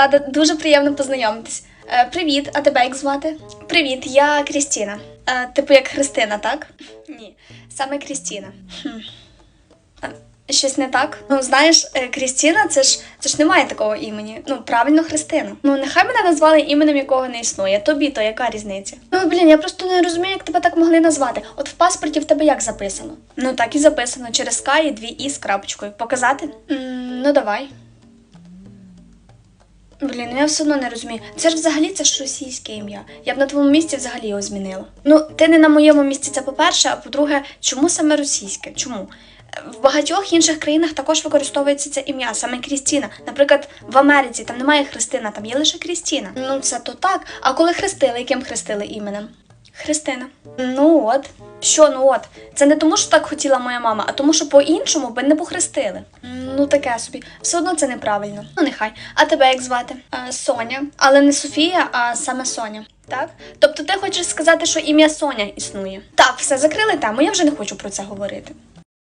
Рада, дуже приємно познайомитись. Е, привіт, а тебе як звати? Привіт, я Крістіна. Е, типу як Христина, так? Ні, саме Крістіна. Хм. Щось не так? Ну, знаєш, е, Крістіна, це ж це ж немає такого імені. Ну, правильно, Христина. Ну, нехай мене назвали іменем, якого не існує. Тобі то яка різниця? Ну, блін, я просто не розумію, як тебе так могли назвати. От в паспорті в тебе як записано? Ну, так і записано через К і дві І з крапочкою. Показати? м ну, давай. Блін, ну я все одно не розумію. Це ж взагалі це ж російське ім'я. Я б на твоєму місці взагалі його змінила. Ну, ти не на моєму місці, це по-перше, а по-друге, чому саме російське? Чому? В багатьох інших країнах також використовується це ім'я, саме Крістіна. Наприклад, в Америці там немає Христина, там є лише Крістіна. Ну, це то так. А коли хрестили, яким хрестили іменем? Христина. Ну от. Що, ну от? Це не тому, що так хотіла моя мама, а тому, що по-іншому би не похрестили. Ну таке собі. Все одно це неправильно. Ну нехай. А тебе як звати? Е, Соня. Але не Софія, а саме Соня. Так? Тобто ти хочеш сказати, що ім'я Соня існує? Так, все, закрили тему, я вже не хочу про це говорити.